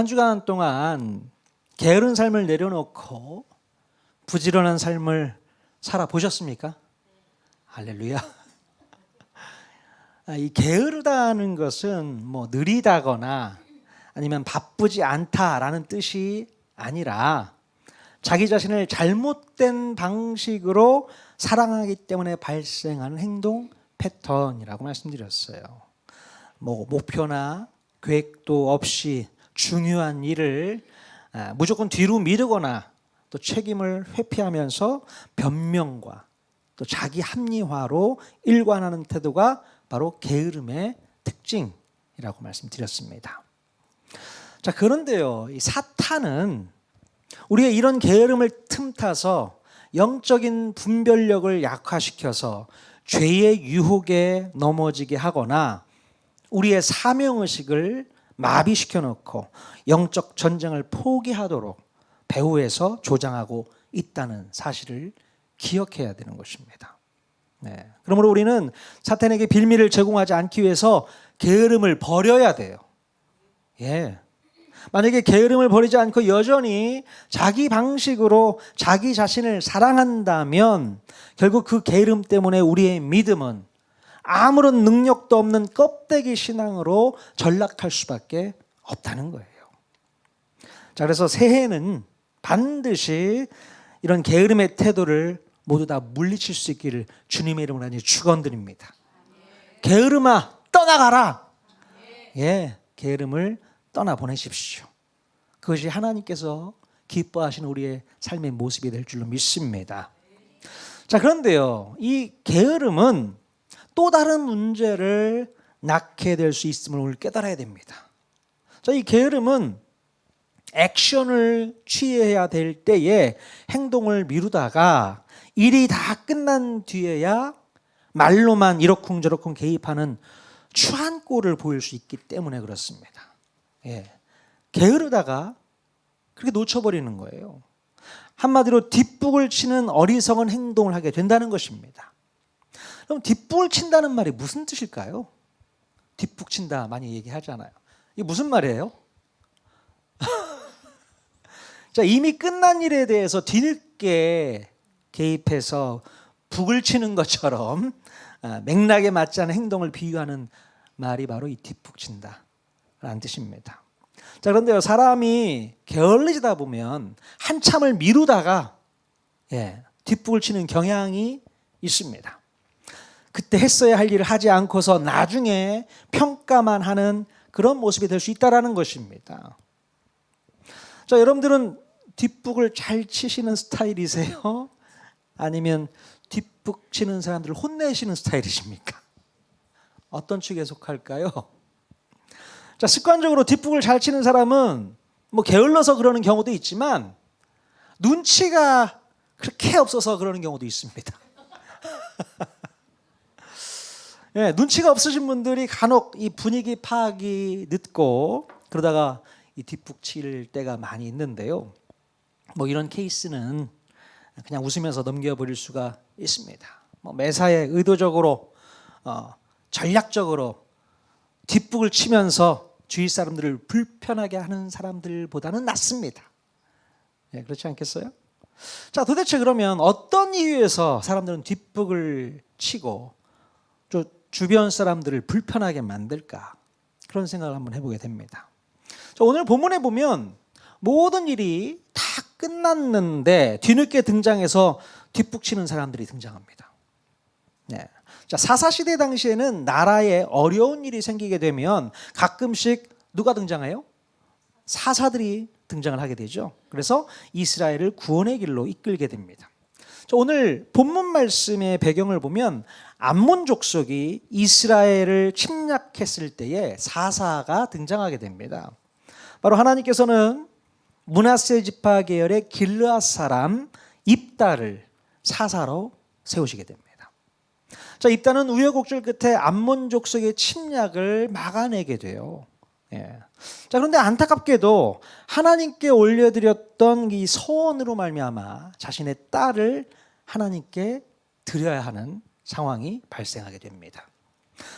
한 주간 동안 게으른 삶을 내려놓고 부지런한 삶을 살아 보셨습니까? 할렐루야. 아, 이 게으르다는 것은 뭐 느리다거나 아니면 바쁘지 않다라는 뜻이 아니라 자기 자신을 잘못된 방식으로 사랑하기 때문에 발생하는 행동 패턴이라고 말씀드렸어요. 뭐 목표나 계획도 없이 중요한 일을 아, 무조건 뒤로 미루거나 또 책임을 회피하면서 변명과 또 자기 합리화로 일관하는 태도가 바로 게으름의 특징이라고 말씀드렸습니다. 자, 그런데요. 이 사탄은 우리의 이런 게으름을 틈타서 영적인 분별력을 약화시켜서 죄의 유혹에 넘어지게 하거나 우리의 사명 의식을 마비시켜 놓고 영적 전쟁을 포기하도록 배후에서 조장하고 있다는 사실을 기억해야 되는 것입니다. 네. 그러므로 우리는 사탄에게 빌미를 제공하지 않기 위해서 게으름을 버려야 돼요. 예. 만약에 게으름을 버리지 않고 여전히 자기 방식으로 자기 자신을 사랑한다면 결국 그 게으름 때문에 우리의 믿음은 아무런 능력도 없는 껍데기 신앙으로 전락할 수밖에 없다는 거예요. 자, 그래서 새해는 반드시 이런 게으름의 태도를 모두 다 물리칠 수 있기를 주님의 이름으로 하니 축원드립니다. 게으름아 떠나가라. 예, 게으름을 떠나 보내십시오. 그것이 하나님께서 기뻐하시는 우리의 삶의 모습이 될 줄로 믿습니다. 자, 그런데요. 이 게으름은 또 다른 문제를 낳게 될 수 있음을 오늘 깨달아야 됩니다. 자, 이 게으름은 액션을 취해야 될 때에 행동을 미루다가 일이 다 끝난 뒤에야 말로만 이러쿵저러쿵 개입하는 추한 꼴을 보일 수 있기 때문에 그렇습니다. 예. 게으르다가 그렇게 놓쳐버리는 거예요. 한마디로 뒷북을 치는 어리석은 행동을 하게 된다는 것입니다. 그럼 뒷북을 친다는 말이 무슨 뜻일까요? 뒷북 친다 많이 얘기하잖아요. 이게 무슨 말이에요? 자, 이미 끝난 일에 대해서 뒤늦게 개입해서 북을 치는 것처럼 아, 맥락에 맞지 않은 행동을 비유하는 말이 바로 이 뒷북 친다라는 뜻입니다. 자, 그런데요, 사람이 게을러지다 보면 한참을 미루다가 예, 뒷북을 치는 경향이 있습니다. 그때 했어야 할 일을 하지 않고서 나중에 평가만 하는 그런 모습이 될 수 있다라는 것입니다. 자, 여러분들은 뒷북을 잘 치시는 스타일이세요? 아니면 뒷북 치는 사람들을 혼내시는 스타일이십니까? 어떤 축에 속할까요? 자, 습관적으로 뒷북을 잘 치는 사람은 뭐 게을러서 그러는 경우도 있지만 눈치가 그렇게 없어서 그러는 경우도 있습니다. 예, 눈치가 없으신 분들이 간혹 이 분위기 파악이 늦고 그러다가 이 뒷북 칠 때가 많이 있는데요. 뭐 이런 케이스는 그냥 웃으면서 넘겨버릴 수가 있습니다. 뭐 매사에 의도적으로 어, 전략적으로 뒷북을 치면서 주위 사람들을 불편하게 하는 사람들보다는 낫습니다. 예, 그렇지 않겠어요? 자, 도대체 그러면 어떤 이유에서 사람들은 뒷북을 치고 또 주변 사람들을 불편하게 만들까? 그런 생각을 한번 해보게 됩니다. 자, 오늘 본문에 보면 모든 일이 다 끝났는데 뒤늦게 등장해서 뒷북치는 사람들이 등장합니다. 네. 자, 사사시대 당시에는 나라에 어려운 일이 생기게 되면 가끔씩 누가 등장해요? 사사들이 등장을 하게 되죠. 그래서 이스라엘을 구원의 길로 이끌게 됩니다. 자, 오늘 본문 말씀의 배경을 보면 암몬 족속이 이스라엘을 침략했을 때에 사사가 등장하게 됩니다. 바로 하나님께서는 문하세 지파 계열의 길르앗 사람 입다를 사사로 세우시게 됩니다. 자, 입다는 우여곡절 끝에 암몬 족속의 침략을 막아내게 돼요. 예. 자, 그런데 안타깝게도 하나님께 올려드렸던 이 소원으로 말미암아 자신의 딸을 하나님께 드려야 하는 상황이 발생하게 됩니다.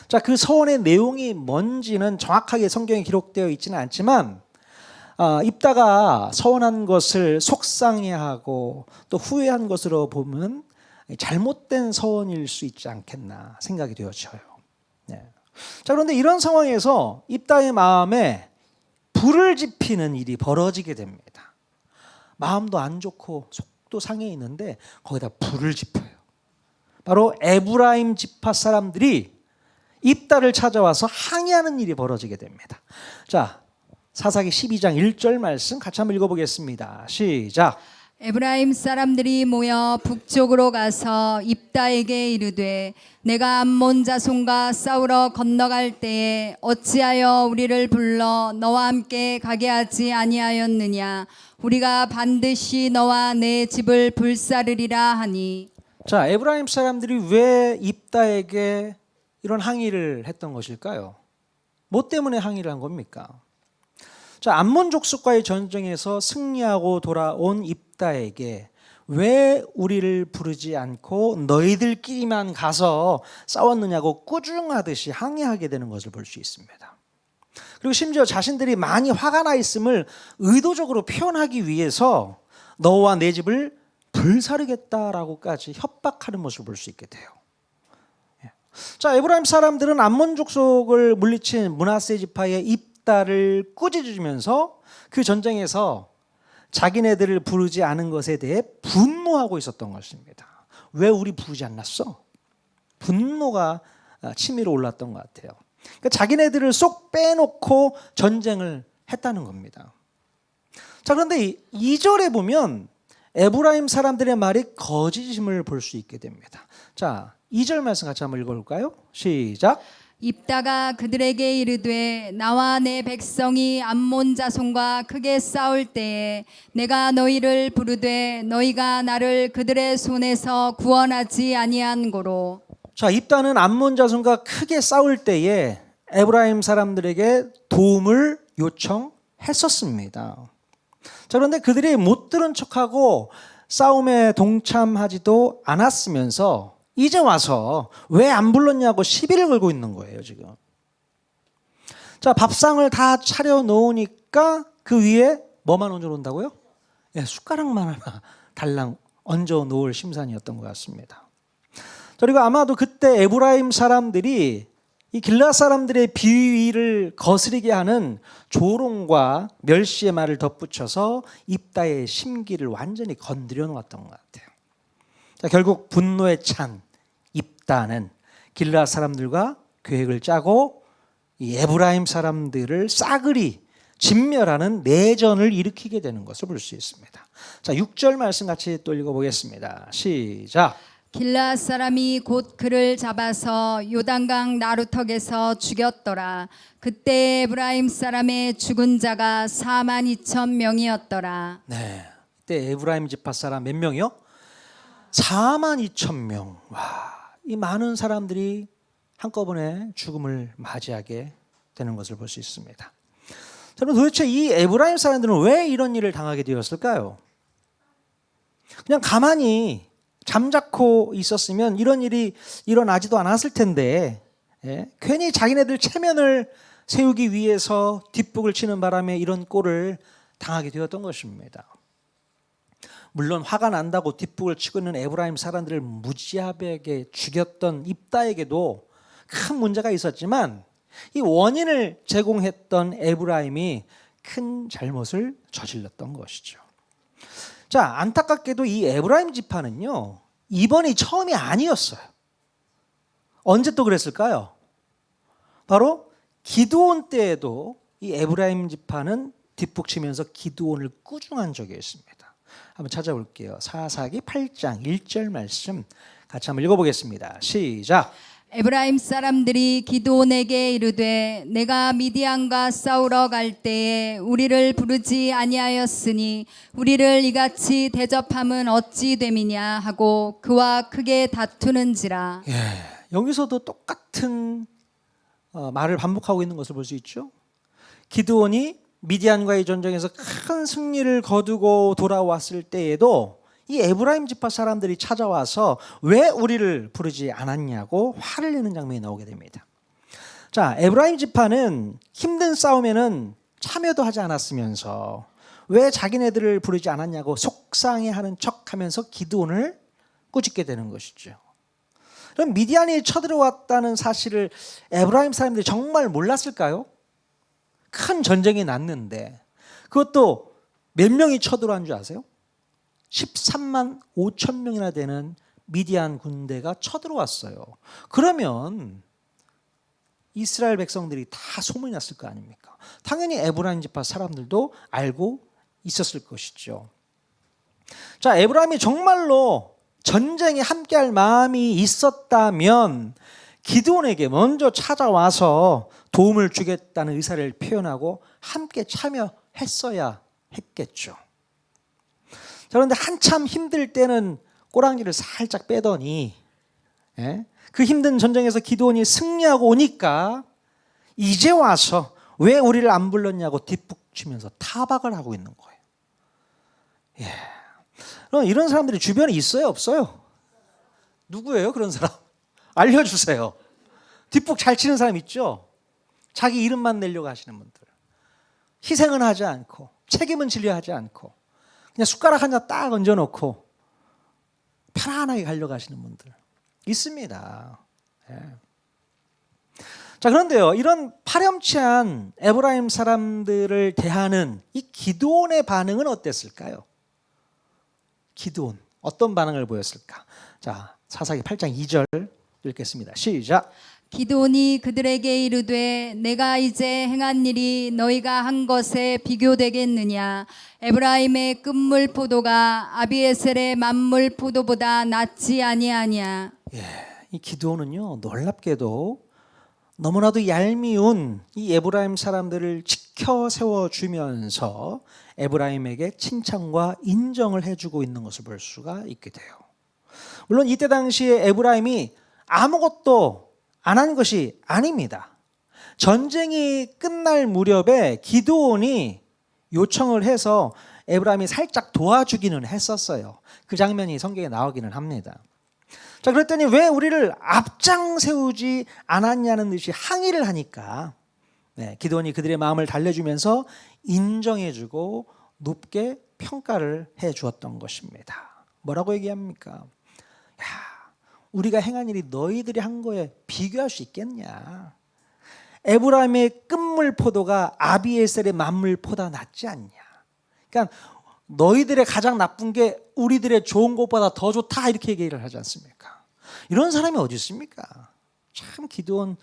자, 그 서원의 내용이 뭔지는 정확하게 성경에 기록되어 있지는 않지만 아, 입다가 서운한 것을 속상해하고 또 후회한 것으로 보면 잘못된 서원일 수 있지 않겠나 생각이 되어져요. 네. 자 그런데 이런 상황에서 입다의 마음에 불을 지피는 일이 벌어지게 됩니다. 마음도 안 좋고 속 도 상해 있는데 거기다 불을 지펴요. 바로 에브라임 지파 사람들이 입다를 찾아와서 항의하는 일이 벌어지게 됩니다. 자, 사사기 12장 1절 말씀 같이 한번 읽어보겠습니다. 시작. 에브라임 사람들이 모여 북쪽으로 가서 입다에게 이르되 내가 암몬 자손과 싸우러 건너갈 때에 어찌하여 우리를 불러 너와 함께 가게 하지 아니하였느냐 우리가 반드시 너와 내 집을 불사르리라 하니 자, 에브라임 사람들이 왜 입다에게 이런 항의를 했던 것일까요? 뭐 때문에 항의를 한 겁니까? 자, 암몬 족속과의 전쟁에서 승리하고 돌아온 입다 에게 왜 우리를 부르지 않고 너희들끼리만 가서 싸웠느냐고 꾸중하듯이 항의하게 되는 것을 볼 수 있습니다. 그리고 심지어 자신들이 많이 화가 나 있음을 의도적으로 표현하기 위해서 너와 내 집을 불사르겠다라고까지 협박하는 모습을 볼 수 있게 돼요. 예. 자, 에브라임 사람들은 암몬 족속을 물리친 문하세 지파의 입다를 꾸짖으면서 그 전쟁에서 자기네들을 부르지 않은 것에 대해 분노하고 있었던 것입니다. 왜 우리 부르지 않았어? 분노가 아, 치밀어 올랐던 것 같아요. 그러니까 자기네들을 쏙 빼놓고 전쟁을 했다는 겁니다. 자, 그런데 2절에 보면 에브라임 사람들의 말이 거짓임을 볼 수 있게 됩니다. 자, 2절 말씀 같이 한번 읽어볼까요? 시작. 입다가 그들에게 이르되 나와 내 백성이 암몬 자손과 크게 싸울 때에 내가 너희를 부르되 너희가 나를 그들의 손에서 구원하지 아니한 고로 자, 입다는 암몬 자손과 크게 싸울 때에 에브라임 사람들에게 도움을 요청했었습니다. 자, 그런데 그들이 못 들은 척하고 싸움에 동참하지도 않았으면서 이제 와서 왜 안 불렀냐고 시비를 걸고 있는 거예요, 지금. 자, 밥상을 다 차려 놓으니까 그 위에 뭐만 얹어 놓는다고요? 예, 숟가락만 하나 달랑 얹어 놓을 심산이었던 것 같습니다. 자, 그리고 아마도 그때 에브라임 사람들이 이 길라 사람들의 비위를 거스리게 하는 조롱과 멸시의 말을 덧붙여서 입다의 심기를 완전히 건드려 놓았던 것 같아요. 자, 결국 분노에 찬 입다는 길라 사람들과 계획을 짜고 이 에브라임 사람들을 싸그리 진멸하는 내전을 일으키게 되는 것을 볼 수 있습니다. 자, 6절 말씀 같이 또 읽어보겠습니다. 시작. 길라 사람이 곧 그를 잡아서 요단강 나루턱에서 죽였더라. 그때 에브라임 사람의 죽은 자가 4만 2천 명이었더라. 네. 그때 에브라임 지파 사람 몇 명이요? 4만 2천 명. 와, 이 많은 사람들이 한꺼번에 죽음을 맞이하게 되는 것을 볼 수 있습니다. 저는 도대체 이 에브라임 사람들은 왜 이런 일을 당하게 되었을까요? 그냥 가만히 잠자코 있었으면 이런 일이 일어나지도 않았을 텐데 예? 괜히 자기네들 체면을 세우기 위해서 뒷북을 치는 바람에 이런 꼴을 당하게 되었던 것입니다. 물론 화가 난다고 뒷북을 치고 있는 에브라임 사람들을 무지하게 죽였던 입다에게도 큰 문제가 있었지만 이 원인을 제공했던 에브라임이 큰 잘못을 저질렀던 것이죠. 자, 안타깝게도 이 에브라임 지파는요, 이번이 처음이 아니었어요. 언제 또 그랬을까요? 바로 기드온 때에도 이 에브라임 지파는 뒷북치면서 기드온을 꾸중한 적이 있습니다. 한번 찾아볼게요. 사사기 8장 1절 말씀 같이 한번 읽어보겠습니다. 시작. 에브라임 사람들이 기도온에게 이르되 내가 미디안과 싸우러 갈 때에 우리를 부르지 아니하였으니 우리를 이같이 대접함은 어찌 됨이냐 하고 그와 크게 다투는지라 예, 여기서도 똑같은 어, 말을 반복하고 있는 것을 볼 수 있죠. 기드온이 미디안과의 전쟁에서 큰 승리를 거두고 돌아왔을 때에도 이 에브라임 지파 사람들이 찾아와서 왜 우리를 부르지 않았냐고 화를 내는 장면이 나오게 됩니다. 자, 에브라임 지파는 힘든 싸움에는 참여도 하지 않았으면서 왜 자기네들을 부르지 않았냐고 속상해하는 척하면서 기드온을 꾸짖게 되는 것이죠. 그럼 미디안이 쳐들어왔다는 사실을 에브라임 사람들이 정말 몰랐을까요? 큰 전쟁이 났는데 그것도 몇 명이 쳐들어온 줄 아세요? 13만 5천 명이나 되는 미디안 군대가 쳐들어왔어요. 그러면 이스라엘 백성들이 다 소문이 났을 거 아닙니까? 당연히 에브라임 지파 사람들도 알고 있었을 것이죠. 자, 에브라임이 정말로 전쟁에 함께할 마음이 있었다면 기드온에게 먼저 찾아와서 도움을 주겠다는 의사를 표현하고 함께 참여했어야 했겠죠. 자, 그런데 한참 힘들 때는 꼬랑지를 살짝 빼더니 예? 그 힘든 전쟁에서 기도원이 승리하고 오니까 이제 와서 왜 우리를 안 불렀냐고 뒷북치면서 타박을 하고 있는 거예요. 예. 그럼 이런 사람들이 주변에 있어요, 없어요? 누구예요, 그런 사람? 알려주세요. 뒷북 잘 치는 사람 있죠? 자기 이름만 내려고 하시는 분들. 희생은 하지 않고, 책임은 지려 하지 않고, 그냥 숟가락 하나 딱 얹어놓고, 편안하게 가려고 하시는 분들. 있습니다. 예. 자 그런데요 이런 파렴치한 에브라임 사람들을 대하는 이 기드온의 반응은 어땠을까요? 기드온 어떤 반응을 보였을까? 자 사사기 8장 2절 읽겠습니다. 시작. 기도니 그들에게 이르되 내가 이제 행한 일이 너희가 한 것에 비교되겠느냐 에브라임의 끝물 포도가 아비에셀의 만물 포도보다 낫지 아니하냐 예, 이 기드온은요 놀랍게도 너무나도 얄미운 이 에브라임 사람들을 지켜 세워 주면서 에브라임에게 칭찬과 인정을 해주고 있는 것을 볼 수가 있게 돼요. 물론 이때 당시에 에브라임이 아무것도 안 한 것이 아닙니다. 전쟁이 끝날 무렵에 기드온이 요청을 해서 에브라임이 살짝 도와주기는 했었어요. 그 장면이 성경에 나오기는 합니다. 자, 그랬더니 왜 우리를 앞장 세우지 않았냐는 듯이 항의를 하니까 네, 기도원이 그들의 마음을 달래주면서 인정해주고 높게 평가를 해 주었던 것입니다. 뭐라고 얘기합니까? 야, 우리가 행한 일이 너희들이 한 거에 비교할 수 있겠냐? 에브라임의 끝물 포도가 아비에셀의 만물 포다 낫지 않냐? 그러니까 너희들의 가장 나쁜 게 우리들의 좋은 것보다 더 좋다 이렇게 얘기를 하지 않습니까? 이런 사람이 어디 있습니까? 참 기도원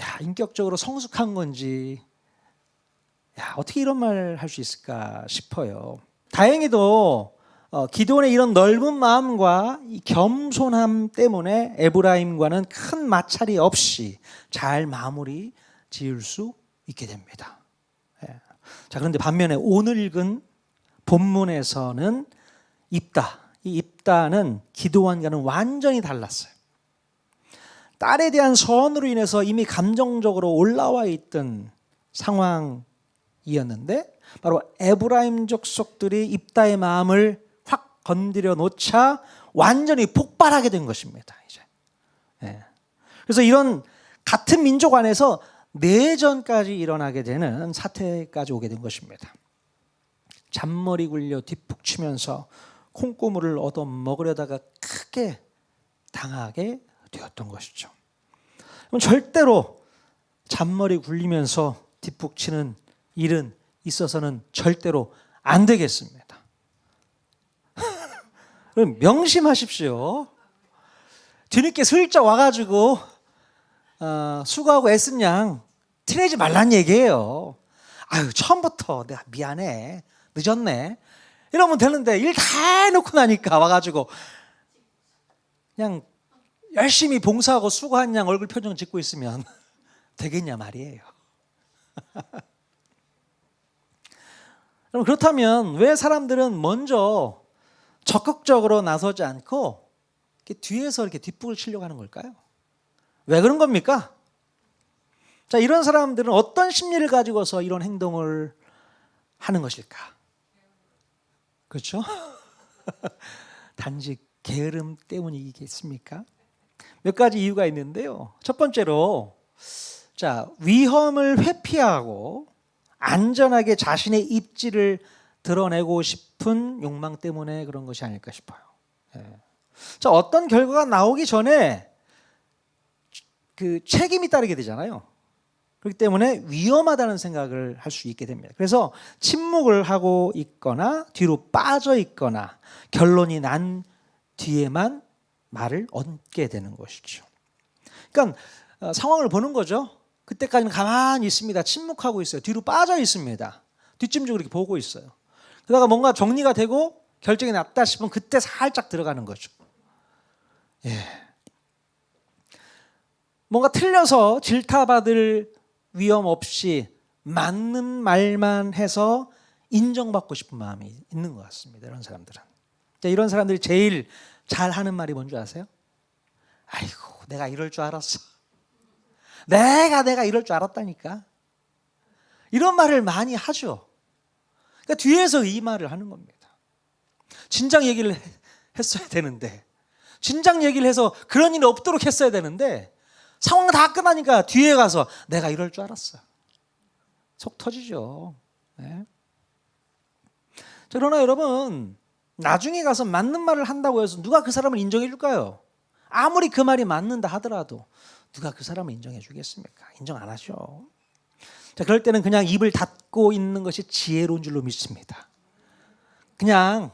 야 인격적으로 성숙한 건지 야 어떻게 이런 말 할 수 있을까 싶어요. 다행히도 어, 기도원의 이런 넓은 마음과 이 겸손함 때문에 에브라임과는 큰 마찰이 없이 잘 마무리 지을 수 있게 됩니다. 예. 자 그런데 반면에 오늘 읽은 본문에서는 입다. 이 입다는 기도원과는 완전히 달랐어요. 딸에 대한 서원으로 인해서 이미 감정적으로 올라와 있던 상황이었는데 바로 에브라임 족 속들이 입다의 마음을 확 건드려 놓자 완전히 폭발하게 된 것입니다. 이제. 예. 그래서 이런 같은 민족 안에서 내전까지 일어나게 되는 사태까지 오게 된 것입니다. 잔머리 굴려 뒷북 치면서 콩고물을 얻어 먹으려다가 크게 당하게 되었던 것이죠. 그럼 절대로 잔머리 굴리면서 뒷북 치는 일은 있어서는 절대로 안 되겠습니다. 그럼 명심하십시오. 뒤늦게 슬쩍 와가지고 어, 수고하고 애쓴 양 티내지 말란 얘기예요. 아유 처음부터 내가 미안해 늦었네 이러면 되는데 일 다 해놓고 나니까 와가지고 그냥 열심히 봉사하고 수고한 양 얼굴 표정 짓고 있으면 되겠냐 말이에요. 그럼 그렇다면 왜 사람들은 먼저 적극적으로 나서지 않고 이렇게 뒤에서 이렇게 뒷북을 치려고 하는 걸까요? 왜 그런 겁니까? 자, 이런 사람들은 어떤 심리를 가지고서 이런 행동을 하는 것일까? 그렇죠? 단지 게으름 때문이겠습니까? 몇 가지 이유가 있는데요. 첫 번째로 자, 위험을 회피하고 안전하게 자신의 입지를 드러내고 싶은 욕망 때문에 그런 것이 아닐까 싶어요. 예. 자, 어떤 결과가 나오기 전에 그 책임이 따르게 되잖아요. 그렇기 때문에 위험하다는 생각을 할 수 있게 됩니다. 그래서 침묵을 하고 있거나 뒤로 빠져 있거나 결론이 난 뒤에만 말을 얹게 되는 것이죠. 그러니까 어, 상황을 보는 거죠. 그때까지는 가만히 있습니다. 침묵하고 있어요. 뒤로 빠져 있습니다. 뒷짐지고 이렇게 보고 있어요. 그러다가 뭔가 정리가 되고 결정이 났다 싶으면 그때 살짝 들어가는 거죠. 예. 뭔가 틀려서 질타받을 위험 없이 맞는 말만 해서 인정받고 싶은 마음이 있는 것 같습니다. 이런 사람들은. 자, 이런 사람들이 제일 잘 하는 말이 뭔지 아세요? 아이고, 내가 이럴 줄 알았어. 내가 내가 이럴 줄 알았다니까. 이런 말을 많이 하죠. 그러니까 뒤에서 이 말을 하는 겁니다. 진작 얘기를 해- 했어야 되는데, 진작 얘기를 해서 그런 일이 없도록 했어야 되는데, 상황 다 끝나니까 뒤에 가서 내가 이럴 줄 알았어. 속 터지죠. 네. 자, 그러나 여러분, 나중에 가서 맞는 말을 한다고 해서 누가 그 사람을 인정해 줄까요? 아무리 그 말이 맞는다 하더라도 누가 그 사람을 인정해 주겠습니까? 인정 안 하죠. 자, 그럴 때는 그냥 입을 닫고 있는 것이 지혜로운 줄로 믿습니다. 그냥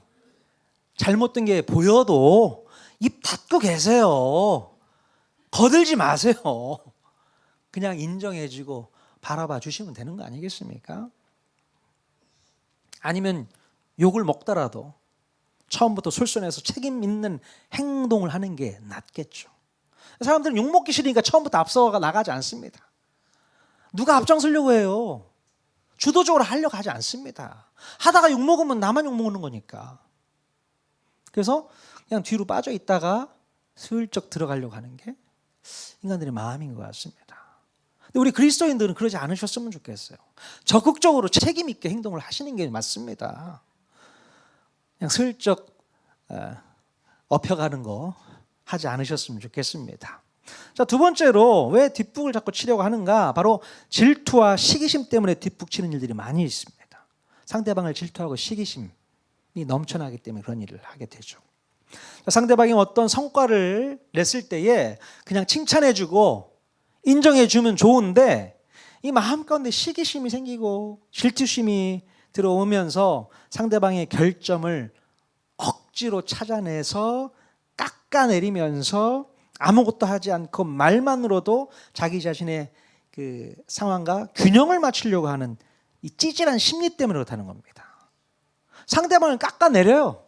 잘못된 게 보여도 입 닫고 계세요. 거들지 마세요. 그냥 인정해 주고 바라봐 주시면 되는 거 아니겠습니까? 아니면 욕을 먹더라도 처음부터 솔선해서 책임 있는 행동을 하는 게 낫겠죠. 사람들은 욕 먹기 싫으니까 처음부터 앞서가 나가지 않습니다. 누가 앞장서려고 해요? 주도적으로 하려고 하지 않습니다. 하다가 욕 먹으면 나만 욕 먹는 거니까. 그래서 그냥 뒤로 빠져 있다가 슬쩍 들어가려고 하는 게 인간들의 마음인 것 같습니다. 근데 우리 그리스도인들은 그러지 않으셨으면 좋겠어요. 적극적으로 책임 있게 행동을 하시는 게 맞습니다. 그냥 슬쩍 어, 업혀가는 거 하지 않으셨으면 좋겠습니다. 자, 두 번째로 왜 뒷북을 자꾸 치려고 하는가? 바로 질투와 시기심 때문에 뒷북 치는 일들이 많이 있습니다. 상대방을 질투하고 시기심이 넘쳐나기 때문에 그런 일을 하게 되죠. 자, 상대방이 어떤 성과를 냈을 때에 그냥 칭찬해주고 인정해주면 좋은데 이 마음 가운데 시기심이 생기고 질투심이 들어오면서 상대방의 결점을 억지로 찾아내서 깎아내리면서 아무것도 하지 않고 말만으로도 자기 자신의 그 상황과 균형을 맞추려고 하는 이 찌질한 심리 때문에 그렇다는 겁니다. 상대방을 깎아내려요.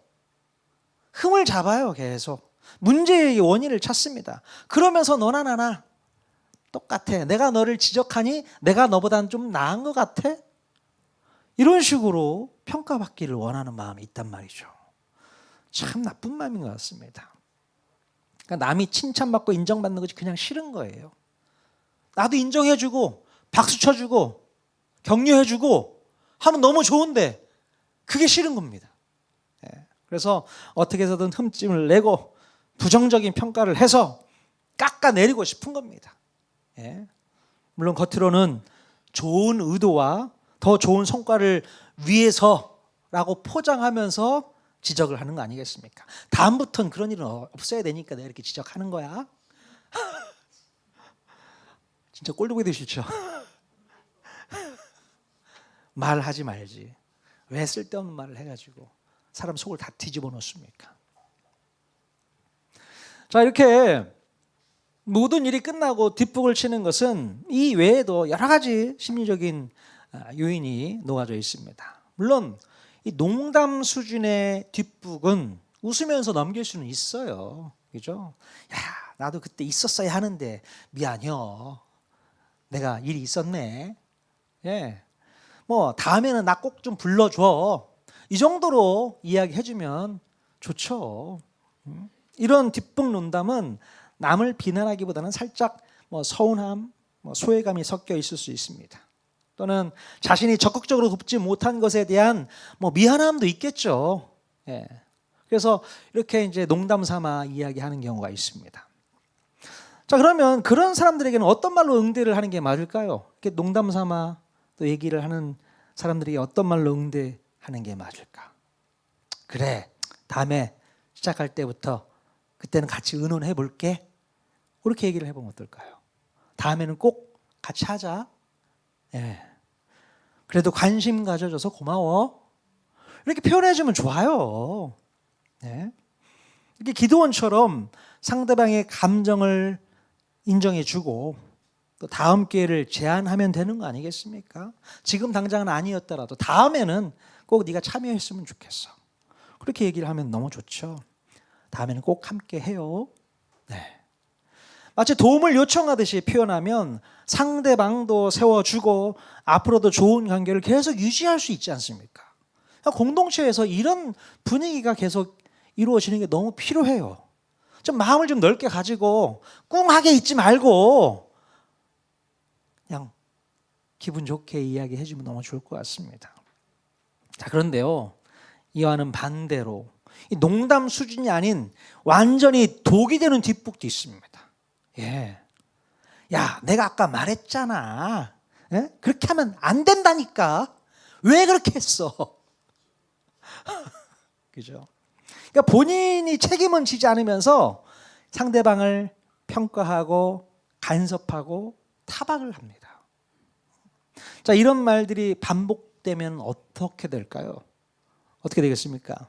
흠을 잡아요, 계속. 문제의 원인을 찾습니다. 그러면서 너나 나나 똑같아. 내가 너를 지적하니 내가 너보다는 좀 나은 것 같아? 이런 식으로 평가받기를 원하는 마음이 있단 말이죠. 참 나쁜 마음인 것 같습니다. 그러니까 남이 칭찬받고 인정받는 것이 그냥 싫은 거예요. 나도 인정해주고 박수 쳐주고 격려해주고 하면 너무 좋은데 그게 싫은 겁니다. 예. 그래서 어떻게 해서든 흠집을 내고 부정적인 평가를 해서 깎아내리고 싶은 겁니다. 예. 물론 겉으로는 좋은 의도와 더 좋은 성과를 위해서라고 포장하면서 지적을 하는 거 아니겠습니까? 다음부터는 그런 일은 없어야 되니까 내가 이렇게 지적하는 거야. 진짜 꼴보기 되기 싫죠. 말하지 말지. 왜 쓸데없는 말을 해가지고 사람 속을 다 뒤집어 놓습니까? 자 이렇게 모든 일이 끝나고 뒷북을 치는 것은 이 외에도 여러 가지 심리적인 아, 요인이 녹아져 있습니다. 물론 이 농담 수준의 뒷북은 웃으면서 넘길 수는 있어요. 그죠? 야, 나도 그때 있었어야 하는데 미안해요. 내가 일이 있었네. 예. 뭐 다음에는 나 꼭 좀 불러줘. 이 정도로 이야기해주면 좋죠. 음. 이런 뒷북 농담은 남을 비난하기보다는 살짝 뭐 서운함, 뭐 소외감이 섞여 있을 수 있습니다. 또는 자신이 적극적으로 돕지 못한 것에 대한 뭐 미안함도 있겠죠. 예. 그래서 이렇게 이제 농담 삼아 이야기하는 경우가 있습니다. 자 그러면 그런 사람들에게는 어떤 말로 응대를 하는 게 맞을까요? 이렇게 농담 삼아 또 얘기를 하는 사람들이 어떤 말로 응대하는 게 맞을까? 그래, 다음에 시작할 때부터 그때는 같이 의논해 볼게. 그렇게 얘기를 해보면 어떨까요? 다음에는 꼭 같이 하자. 예. 그래도 관심 가져줘서 고마워. 이렇게 표현해주면 좋아요. 예. 이렇게 기도원처럼 상대방의 감정을 인정해주고 또 다음 기회를 제안하면 되는 거 아니겠습니까? 지금 당장은 아니었더라도 다음에는 꼭 네가 참여했으면 좋겠어. 그렇게 얘기를 하면 너무 좋죠. 다음에는 꼭 함께 해요. 네. 마치 도움을 요청하듯이 표현하면 상대방도 세워주고 앞으로도 좋은 관계를 계속 유지할 수 있지 않습니까? 그러니까 공동체에서 이런 분위기가 계속 이루어지는 게 너무 필요해요. 좀 마음을 좀 넓게 가지고 꿍하게 있지 말고 그냥 기분 좋게 이야기해 주면 너무 좋을 것 같습니다. 자, 그런데요. 이와는 반대로 이 농담 수준이 아닌 완전히 독이 되는 뒷북도 있습니다. 예. 야, 내가 아까 말했잖아. 예? 그렇게 하면 안 된다니까. 왜 그렇게 했어? 그죠? 그러니까 본인이 책임은 지지 않으면서 상대방을 평가하고 간섭하고 타박을 합니다. 자, 이런 말들이 반복되면 어떻게 될까요? 어떻게 되겠습니까?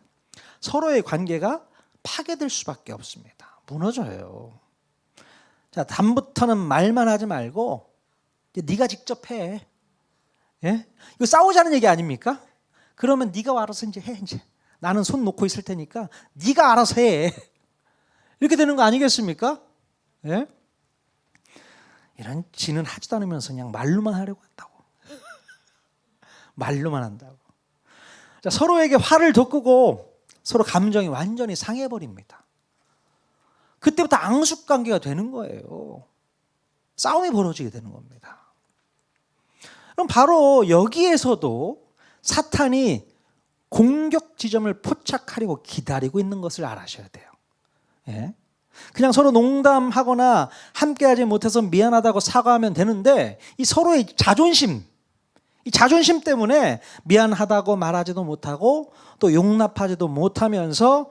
서로의 관계가 파괴될 수밖에 없습니다. 무너져요. 자, 다음부터는 말만 하지 말고 네가 직접 해. 예? 이거 싸우자는 얘기 아닙니까? 그러면 네가 알아서 이제 해 이제. 나는 손 놓고 있을 테니까 네가 알아서 해. 이렇게 되는 거 아니겠습니까? 예? 이런 지는 하지도 않으면서 그냥 말로만 하려고 한다고. 말로만 한다고. 자, 서로에게 화를 돋구고 서로 감정이 완전히 상해버립니다. 그때부터 앙숙 관계가 되는 거예요. 싸움이 벌어지게 되는 겁니다. 그럼 바로 여기에서도 사탄이 공격 지점을 포착하려고 기다리고 있는 것을 알아셔야 돼요. 예? 그냥 서로 농담하거나 함께하지 못해서 미안하다고 사과하면 되는데 이 서로의 자존심, 이 자존심 때문에 미안하다고 말하지도 못하고 또 용납하지도 못하면서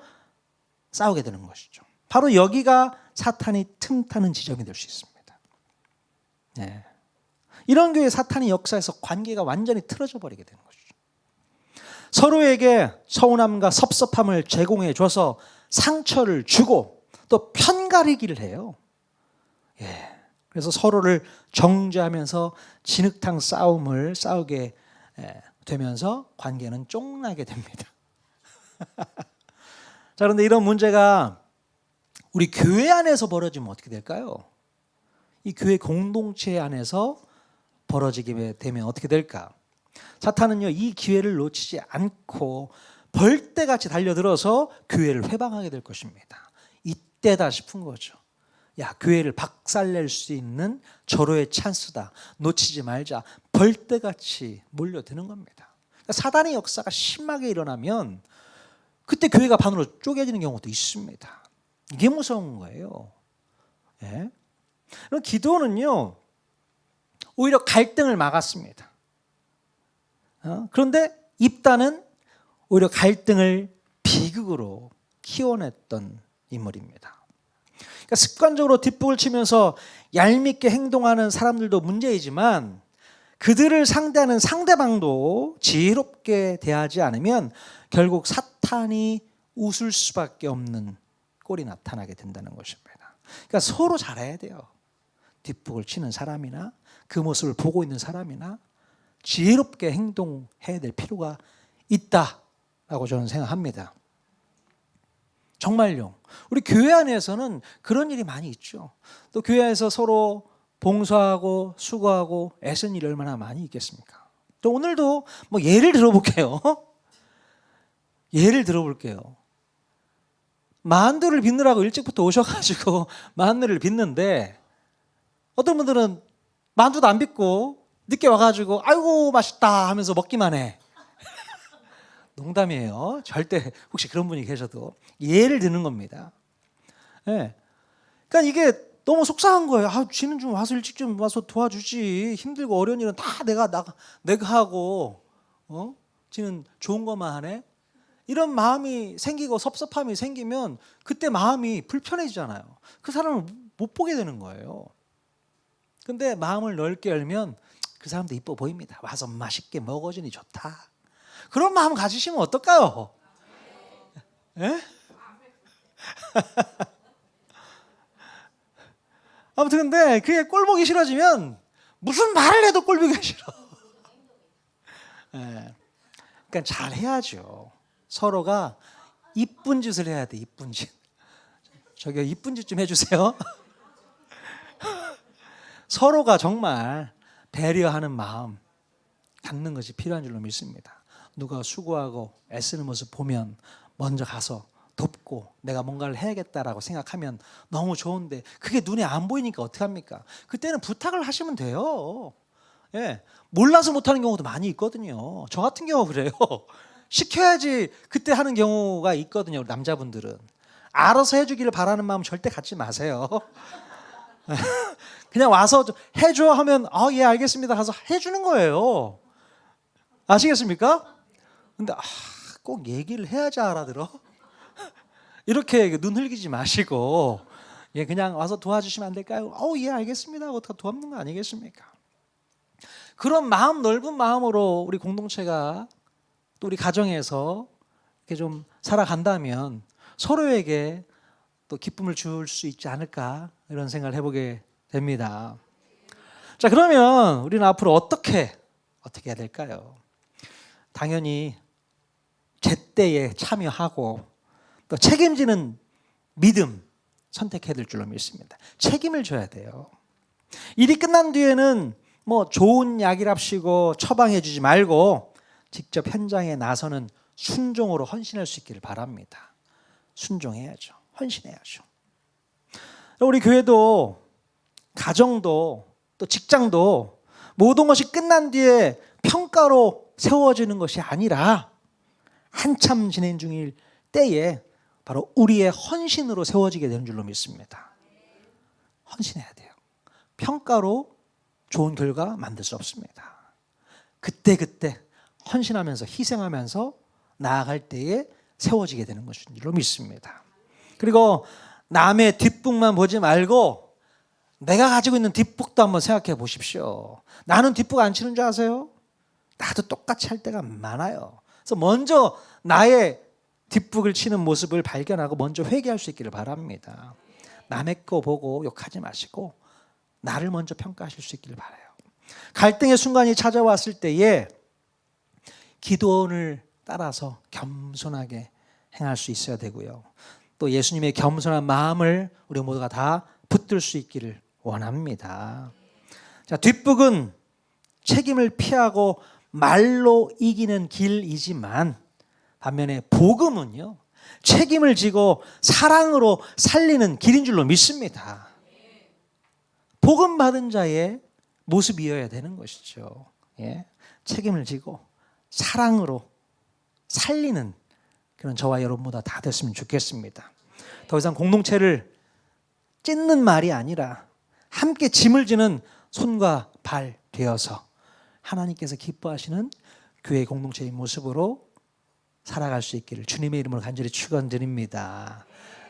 싸우게 되는 것이죠. 바로 여기가 사탄이 틈타는 지점이 될 수 있습니다. 네. 이런 교회 사탄이 역사에서 관계가 완전히 틀어져 버리게 되는 것이죠. 서로에게 서운함과 섭섭함을 제공해 줘서 상처를 주고 또 편가르기를 해요. 예. 그래서 서로를 정죄하면서 진흙탕 싸움을 싸우게 예, 되면서 관계는 쫑나게 됩니다. 자, 그런데 이런 문제가 우리 교회 안에서 벌어지면 어떻게 될까요? 이 교회 공동체 안에서 벌어지게 되면 어떻게 될까? 사탄은요, 이 기회를 놓치지 않고 벌떼같이 달려들어서 교회를 회방하게 될 것입니다. 이때다 싶은 거죠. 야, 교회를 박살낼 수 있는 절호의 찬스다. 놓치지 말자. 벌떼같이 몰려드는 겁니다. 그러니까 사단의 역사가 심하게 일어나면 그때 교회가 반으로 쪼개지는 경우도 있습니다. 이게 무서운 거예요. 예? 그럼 기도는요, 오히려 갈등을 막았습니다. 어? 그런데 입단은 오히려 갈등을 비극으로 키워냈던 인물입니다. 그러니까 습관적으로 뒷북을 치면서 얄밉게 행동하는 사람들도 문제이지만 그들을 상대하는 상대방도 지혜롭게 대하지 않으면 결국 사탄이 웃을 수밖에 없는 꼴이 나타나게 된다는 것입니다. 그러니까 서로 잘해야 돼요. 뒷북을 치는 사람이나 그 모습을 보고 있는 사람이나 지혜롭게 행동해야 될 필요가 있다라고 저는 생각합니다. 정말요. 우리 교회 안에서는 그런 일이 많이 있죠. 또 교회 안에서 서로 봉사하고 수고하고 애쓴 일이 얼마나 많이 있겠습니까? 또 오늘도 뭐 예를 들어볼게요. 예를 들어볼게요. 만두를 빚느라고 일찍부터 오셔가지고 만두를 빚는데 어떤 분들은 만두도 안 빚고 늦게 와가지고 아이고 맛있다 하면서 먹기만 해. 농담이에요. 절대 혹시 그런 분이 계셔도 예를 드는 겁니다. 예. 그러니까 이게 너무 속상한 거예요. 아, 쥐는 좀 와서 일찍 좀 와서 도와주지. 힘들고 어려운 일은 다 내가 나 내가 하고 어? 지는 좋은 것만 하네. 이런 마음이 생기고 섭섭함이 생기면 그때 마음이 불편해지잖아요. 그 사람을 못 보게 되는 거예요. 근데 마음을 넓게 열면 그 사람도 이뻐 보입니다. 와서 맛있게 먹어주니 좋다. 그런 마음 가지시면 어떨까요? 예? 아무튼 근데 그게 꼴 보기 싫어지면 무슨 말을 해도 꼴 보기 싫어. 예. 그러니까 잘 해야죠. 서로가 이쁜 짓을 해야 돼. 이쁜 짓. 저기 이쁜 짓 좀 해주세요. 서로가 정말 배려하는 마음 갖는 것이 필요한 줄로 믿습니다. 누가 수고하고 애쓰는 모습 보면 먼저 가서 돕고 내가 뭔가를 해야겠다라고 생각하면 너무 좋은데 그게 눈에 안 보이니까 어떡합니까? 그때는 부탁을 하시면 돼요. 예. 몰라서 못하는 경우도 많이 있거든요. 저 같은 경우 그래요. 시켜야지 그때 하는 경우가 있거든요. 남자분들은. 알아서 해주기를 바라는 마음 절대 갖지 마세요. 그냥 와서 좀 해줘 하면 아 예 알겠습니다 가서 해주는 거예요. 아시겠습니까? 근데 아, 꼭 얘기를 해야지 알아들어. 이렇게 눈 흘기지 마시고 예 그냥 와서 도와주시면 안 될까요? 어예 알겠습니다 하고 다 도와주는 거 아니겠습니까? 그런 마음 넓은 마음으로 우리 공동체가 또 우리 가정에서 이렇게 좀 살아간다면 서로에게 또 기쁨을 줄 수 있지 않을까 이런 생각을 해보게 됩니다. 자 그러면 우리는 앞으로 어떻게 어떻게 해야 될까요? 당연히 제때에 참여하고 또 책임지는 믿음 선택해야 될 줄로 믿습니다. 책임을 져야 돼요. 일이 끝난 뒤에는 뭐 좋은 약이랍시고 처방해 주지 말고 직접 현장에 나서는 순종으로 헌신할 수 있기를 바랍니다. 순종해야죠. 헌신해야죠. 우리 교회도 가정도 또 직장도 모든 것이 끝난 뒤에 평가로 세워지는 것이 아니라 한참 진행 중일 때에 바로 우리의 헌신으로 세워지게 되는 줄로 믿습니다. 헌신해야 돼요. 평가로 좋은 결과 만들 수 없습니다. 그때 그때 헌신하면서 희생하면서 나아갈 때에 세워지게 되는 것인 줄로 믿습니다. 그리고 남의 뒷북만 보지 말고 내가 가지고 있는 뒷북도 한번 생각해 보십시오. 나는 뒷북 안 치는 줄 아세요? 나도 똑같이 할 때가 많아요. 그래서 먼저 나의 뒷북을 치는 모습을 발견하고 먼저 회개할 수 있기를 바랍니다. 남의 거 보고 욕하지 마시고 나를 먼저 평가하실 수 있기를 바라요. 갈등의 순간이 찾아왔을 때에 기도원을 따라서 겸손하게 행할 수 있어야 되고요. 또 예수님의 겸손한 마음을 우리 모두가 다 붙들 수 있기를 원합니다. 자, 뒷북은 책임을 피하고 말로 이기는 길이지만 반면에 복음은요. 책임을 지고 사랑으로 살리는 길인 줄로 믿습니다. 복음 받은 자의 모습이어야 되는 것이죠. 예. 책임을 지고 사랑으로 살리는 그런 저와 여러분보다 다 됐으면 좋겠습니다. 더 이상 공동체를 찢는 말이 아니라 함께 짐을 지는 손과 발 되어서 하나님께서 기뻐하시는 교회 공동체의 모습으로 살아갈 수 있기를 주님의 이름으로 간절히 축원드립니다.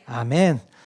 아멘.